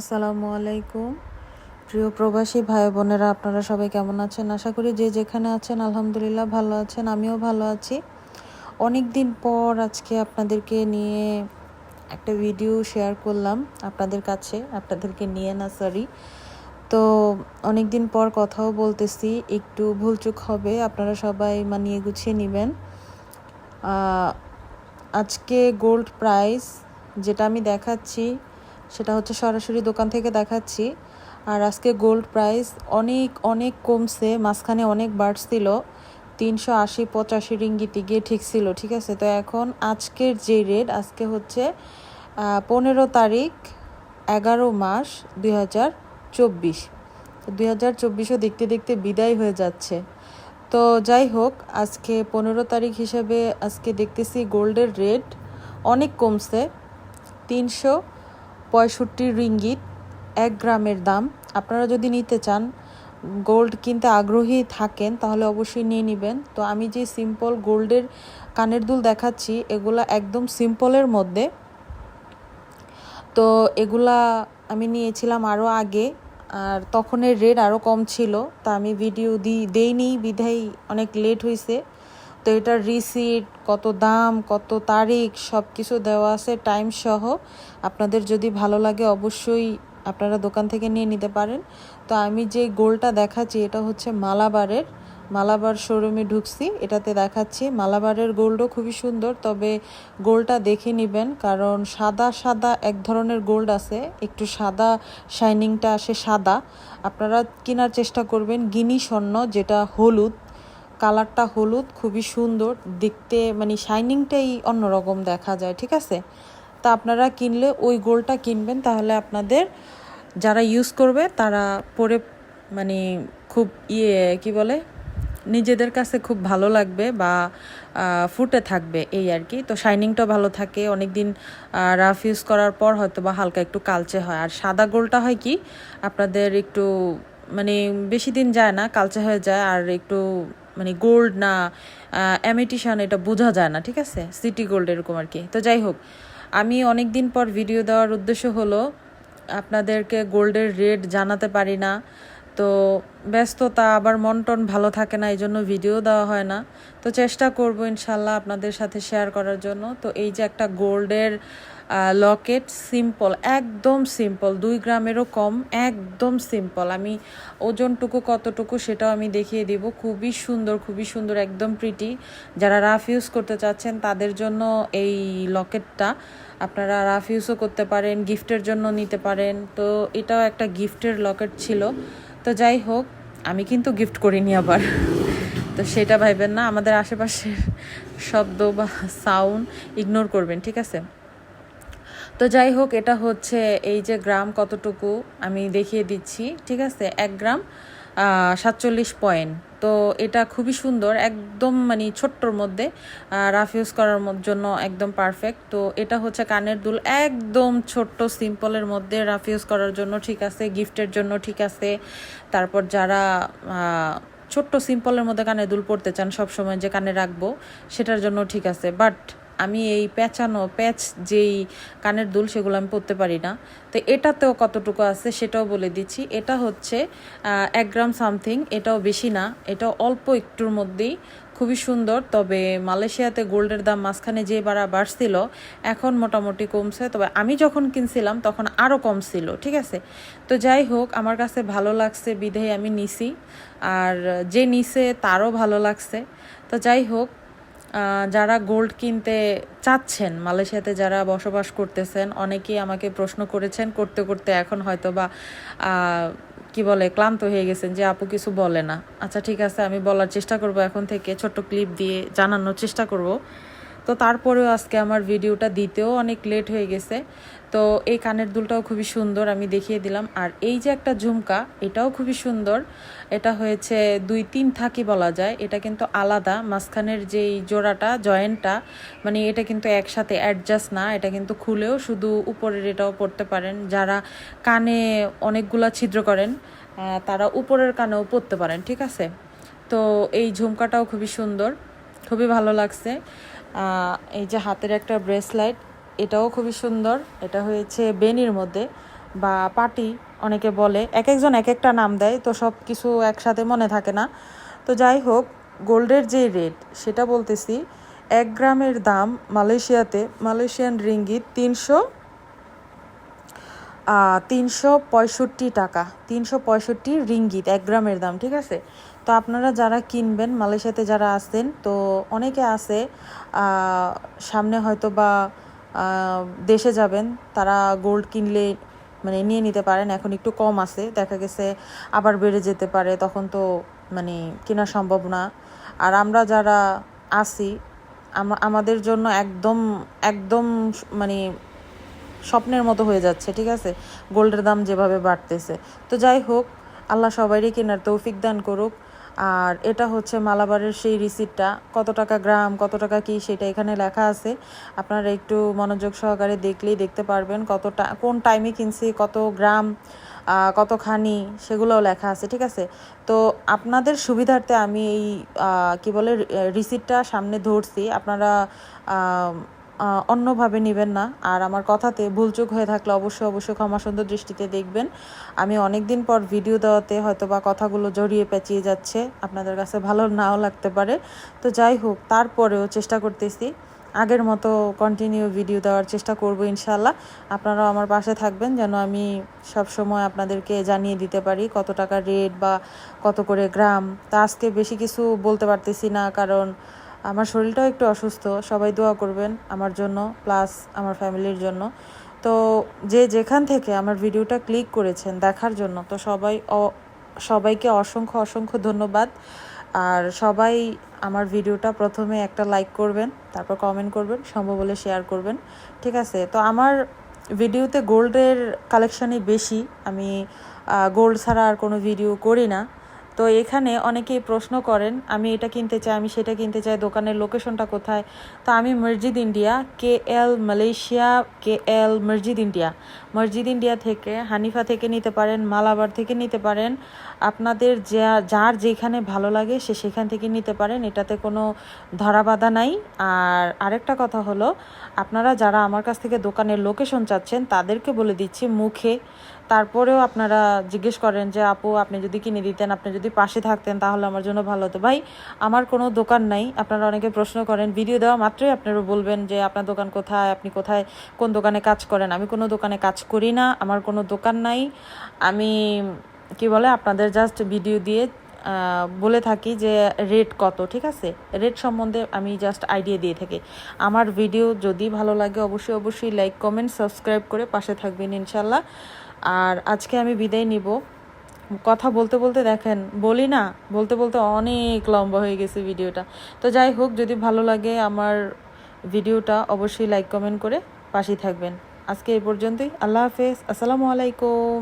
আসসালামু আলাইকুম। প্রিয় প্রবাসী ভাই বোনেরা, আপনারা সবাই কেমন আছেন? আশা করি যে যেখানে আছেন, আলহামদুলিল্লাহ ভালো আছেন, আমিও ভালো আছি। অনেক দিন পর আজকে আপনাদেরকে নিয়ে একটা ভিডিও শেয়ার করলাম আপনাদের কাছে, আপনাদেরকে নিয়ে না সরি তো অনেক দিন পর কথাও বলতেছি, একটু ভুলচুক হবে, আপনারা সবাই মানিয়ে গুছিয়ে নেবেন। আজকে গোল্ড প্রাইস যেটা আমি দেখাচ্ছি সেটা হচ্ছে সরাসরি দোকান থেকে দেখাচ্ছি। আর আজকে গোল্ড প্রাইস অনেক অনেক কমছে, মাঝখানে অনেক বাড়ছিল। তিনশো আশি, পঁচাশি রিঙ্গিতে গিয়ে ঠিক ছিল, ঠিক আছে? তো এখন আজকের যে রেট আজকে হচ্ছে পনেরো তারিখ, এগারো মাস দুই হাজার চব্বিশ। দুই হাজার চব্বিশও দেখতে দেখতে বিদায় হয়ে যাচ্ছে। তো যাই হোক, আজকে পনেরো তারিখ হিসেবে আজকে দেখতেছি গোল্ডের রেট অনেক কমছে। তিনশো পঁয়ষট্টি রিঙ্গিত, এক গ্রামের দাম। আপনারা যদি নিতে চান, গোল্ড কিনতে আগ্রহী থাকেন, তাহলে অবশ্যই নিয়ে নেবেন। তো আমি যে সিম্পল গোল্ডের কানের দুল দেখাচ্ছি, এগুলা একদম সিম্পলের মধ্যে। তো এগুলা আমি নিয়েছিলাম আরও আগে, আর তখনের রেট আরও কম ছিল, তা আমি ভিডিও দিই দেইনি বিধাই অনেক লেট হয়েছে তো এটার রিসিট কত দাম, কত তারিখ সব কিছু দেওয়া আছে টাইম সহ। আপনাদের যদি ভালো লাগে অবশ্যই আপনারা দোকান থেকে নিয়ে নিতে পারেন। তো আমি যে গোলটা দেখাচ্ছি, এটা হচ্ছে মালাবারের, মালাবার শোরুমে ঢুকছি। এটাতে দেখাচ্ছি, মালাবারের গোল্ডও খুবই সুন্দর, তবে গোল্ডটা দেখে নেবেন, কারণ সাদা সাদা এক ধরনের গোল্ড আছে। একটু সাদা শাইনিংটা আসে সাদা। আপনারা কেনার চেষ্টা করবেন গিনি স্বর্ণ, যেটা হলুদ। কালারটা হলুদ, খুবই সুন্দর। দেখতে মানে শাইনিংটাই অন্যরকম দেখা যায়, ঠিক আছে? তা আপনারা কিনলে ওই গোলটা কিনবেন, তাহলে আপনাদের যারা ইউজ করবে, তারা পরে মানে খুব ইয়ে কি বলে? নিজেদের কাছে খুব ভালো লাগবে বা ফুটে থাকবে এই আর কি। তো শাইনিংটা ভালো থাকে। অনেক দিন রাফ ইউজ করার পর হয়তো বা হালকা একটু কালচে হয়। আর সাদা গোলটা হয় কি, আপনাদের একটু মানে বেশি দিন যায় না, কালচে হয়ে যায়। আর একটু মানে গোল্ড না অ্যামিটিশন এটা বোঝা যায় না, ঠিক আছে? সিটি গোল্ড এরকম আর কি। তো যাই হোক, আমি অনেক দিন পর ভিডিও দেওয়ার উদ্দেশ্য হলো, আপনাদেরকে গোল্ডের রেট জানাতে পারি না। তো ব্যস্ততা, আবার মন টন ভালো থাকে না এই জন্য ভিডিও দেওয়া হয় না। তো চেষ্টা করব ইনশাল্লাহ আপনাদের সাথে শেয়ার করার জন্য। তো এই যে একটা গোল্ডের লকেট সিম্পল একদম সিম্পল দুই গ্রামেরও কম, একদম সিম্পল আমি ওজনটুকু কতটুকু সেটাও আমি দেখিয়ে দিব। খুবই সুন্দর খুবই সুন্দর, একদম প্রিটি যারা রাফ ইউজ করতে চাচ্ছেন, তাদের জন্য এই লকেটটা আপনারা রাফ ইউজও করতে পারেন গিফটের জন্য নিতে পারেন। তো এটাও একটা গিফটের লকেট ছিল। তো যাই হোক, আমি কিন্তু গিফট করিনি আবার। তো সেটা ভাইবেন না, আমাদের আশেপাশের শব্দ বা সাউন্ড ইগনোর করবেন, ঠিক আছে? তো যাই হোক, এটা হচ্ছে এই যে গ্রাম কতটুকু আমি দেখিয়ে দিচ্ছি, ঠিক আছে? এক গ্রাম সাতচল্লিশ পয়েন্ট। তো এটা খুবই সুন্দর, একদম মানে ছোট্টর মধ্যে রাফ ইউজ করার জন্য একদম পারফেক্ট তো এটা হচ্ছে কানের দুল একদম ছোট্ট সিম্পলের মধ্যে রাফ ইউজ করার জন্য ঠিক আছে গিফটের জন্য ঠিক আছে। তারপর যারা ছোট্ট সিম্পলের মধ্যে কানের দুল পড়তে চান, সবসময় যে কানে রাখব, সেটার জন্য ঠিক আছে। বাট আমি এই প্যাঁচানো প্যাচ যেই কানের দুল সেগুলো আমি পরতে পারি না। তো এটাতেও কতটুকু আছে সেটাও বলে দিচ্ছি। এটা হচ্ছে এক গ্রাম সামথিং, এটাও বেশি না। এটাও অল্প একটুর মধ্যেই। খুবই সুন্দর, তবে মালয়েশিয়াতে গোল্ডের দাম মাঝখানে যে বাড়া বাড়ছিল এখন মোটামুটি কমছে। তবে আমি যখন কিনছিলাম, তখন আরও কম ছিল, ঠিক আছে? তো যাই হোক, আমার কাছে ভালো লাগছে বিধেই আমি নিছি। আর যে নিছে, তারও ভালো লাগছে। তো যাই হোক যারা গোল্ড কিনতে চাচ্ছেন, মালয়েশিয়াতে যারা বসবাস করতেছেন, অনেকেই আমাকে প্রশ্ন করেছেন, করতে করতে এখন হয়তো বা কি বলে, ক্লান্ত হয়ে গেছেন যে, আপু কিছু বলে না। আচ্ছা ঠিক আছে, আমি বলার চেষ্টা করব এখন থেকে, ছোট্ট ক্লিপ দিয়ে জানানোর চেষ্টা করব। তো তারপরেও আজকে আমার ভিডিওটা দিতেও অনেক লেট হয়ে গেছে। তো এই কানের দুলটাও খুবই সুন্দর আমি দেখিয়ে দিলাম। আর এই যে একটা ঝুমকা, এটাও খুবই সুন্দর। এটা হয়েছে দুই তিন থাকি বলা যায়। এটা কিন্তু আলাদা, মাঝখানের যেই জোড়াটা, জয়েন্টটা মানে এটা কিন্তু একসাথে অ্যাডজাস্ট না। এটা কিন্তু খুলেও শুধু উপরের এটাও পড়তে পারেন। যারা কানে অনেকগুলা ছিদ্র করেন তারা উপরের কানেও পড়তে পারেন, ঠিক আছে? তো এই ঝুমকাটাও খুবই সুন্দর, খুবই ভালো লাগছে। এই যে হাতের একটা ব্রেসলাইট, এটাও খুবই সুন্দর। এটা হয়েছে বেনির মধ্যে বা পাটি, অনেকে বলে। এক একজন এক একটা নাম দেয়, তো সব কিছু একসাথে মনে থাকে না। তো যাই হোক, গোল্ডের যে রেট, সেটা বলতেছি, এক গ্রামের দাম মালয়েশিয়াতে, মালয়েশিয়ান রিঙ্গিত তিনশো তিনশো পঁয়ষট্টি টাকা, তিনশো পঁয়ষট্টি রিঙ্গিত, এক গ্রামের দাম, ঠিক আছে? তো আপনারা যারা কিনবেন, মালয়েশিয়াতে যারা আসেন তো অনেকে আছে সামনে হয়তো বা দেশে যাবেন, তারা গোল্ড কিনলে মানে নিয়ে নিতে পারেন, এখন একটু কম আছে, দেখা গেছে আবার বেড়ে যেতে পারে, তখন তো মানে কেনা সম্ভব না। আর আমরা যারা আসি আমাদের জন্য একদম একদম মানে স্বপ্নের মতো হয়ে যাচ্ছে, ঠিক আছে? গোল্ডের দাম যেভাবে বাড়তেছে। তো যাই হোক, আল্লাহ সবাইরই কেনার তৌফিক দান করুক। আর এটা হচ্ছে মালাবারের সেই রিসিপ্টটা কত টাকা গ্রাম, কত টাকা কি, সেটা এখানে লেখা আছে। আপনারা একটু মনোযোগ সহকারে দেখলেই দেখতে পারবেন কতটা, কোন টাইমে কিনছি, কত গ্রাম কতখানি, সেগুলোও লেখা আছে, ঠিক আছে? তো আপনাদের সুবিধার্থে আমি এই কি বলে রিসিপ্টটা সামনে ধরছি। আপনারা অন্যভাবে নেবেন না। আর আমার কথাতে ভুলচুক হয়ে থাকলে অবশ্যই অবশ্যই ক্ষমা সুন্দর দৃষ্টিতে দেখবেন। আমি অনেক দিন পর ভিডিও দেওয়াতে হয়তো বা কথাগুলো জড়িয়ে পেঁচিয়ে যাচ্ছে। আপনাদের কাছে ভালো নাও লাগতে পারে। তো যাই হোক, তারপরেও চেষ্টা করতেছি। আগের মতো কন্টিনিউ ভিডিও দেওয়ার চেষ্টা করব ইনশাল্লাহ আপনারাও আমার পাশে থাকবেন যেন আমি সব সময় আপনাদেরকে জানিয়ে দিতে পারি কত টাকা রেট বা কত করে গ্রাম। তা আজকে বেশি কিছু বলতে পারতেছি না কারণ আমার শরীরটাও একটু অসুস্থ, সবাই দোয়া করবেন আমার জন্য প্লাস আমার ফ্যামিলির জন্য। তো যে যেখান থেকে আমার ভিডিওটা ক্লিক করেছেন দেখার জন্য, তো সবাই সবাইকে অসংখ্য অসংখ্য ধন্যবাদ। আর সবাই আমার ভিডিওটা প্রথমে একটা লাইক করবেন, তারপর কমেন্ট করবেন, সম্ভব হলে শেয়ার করবেন। ঠিক আছে? তো আমার ভিডিওতে গোল্ডের কালেকশানই বেশি। আমি গোল্ড ছাড়া আর কোনো ভিডিও করি না। তো এখানে অনেকেই প্রশ্ন করেন, আমি এটা কিনতে চাই, আমি সেটা কিনতে চাই, দোকানের লোকেশনটা কোথায়? তো আমি মসজিদ ইন্ডিয়া কে এল মালয়েশিয়া কে এল মসজিদ ইন্ডিয়া। মসজিদ ইন্ডিয়া থেকে, হানিফা থেকে নিতে পারেন, মালাবার থেকে নিতে পারেন। আপনাদের যা, যার যেখানে ভালো লাগে সে সেখান থেকে নিতে পারেন, এটাতে কোনো ধরাবাধা নাই। আর আরেকটা কথা হলো, আপনারা যারা আমার কাছ থেকে দোকানের লোকেশন চাচ্ছেন, তাদেরকে বলে দিচ্ছি মুখে। তারপরেও আপনারা জিজ্ঞেস করেন যে, আপু, আপনি যদি কিনে দিতেন, আপনি যদি পাশে থাকতেন, তাহলে আমার জন্য ভালো হতো। ভাই, আমার কোনো দোকান নাই। আপনারা অনেকে প্রশ্ন করেন, ভিডিও দেওয়া মাত্রই আপনারা বলবেন যে, আপনার দোকান কোথায়, আপনি কোথায়, কোন দোকানে কাজ করেন? আমি কোনো দোকানে কাজ করি না, আমার কোনো দোকান নাই। আমি, কি বলে, আপনাদের জাস্ট ভিডিও দিয়ে বলে থাকি যে রেট কত, ঠিক আছে? রেট সম্বন্ধে আমি জাস্ট আইডিয়া দিয়ে থাকি। আমার ভিডিও যদি ভালো লাগে, অবশ্যই অবশ্যই লাইক কমেন্ট সাবস্ক্রাইব করে পাশে থাকবেন ইনশাল্লাহ আর আজকে আমি বিদায় নিব। কথা বলতে বলতে দেখেন, বলি না, বলতে বলতে অনেক লম্বা হয়ে গেছে ভিডিওটা। তো যাই হোক, যদি ভালো লাগে আমার ভিডিওটা অবশ্যই লাইক কমেন্ট করে পাশেই থাকবেন। আজকে এই পর্যন্তই, আল্লাহ হাফেজ, আসসালামু আলাইকুম।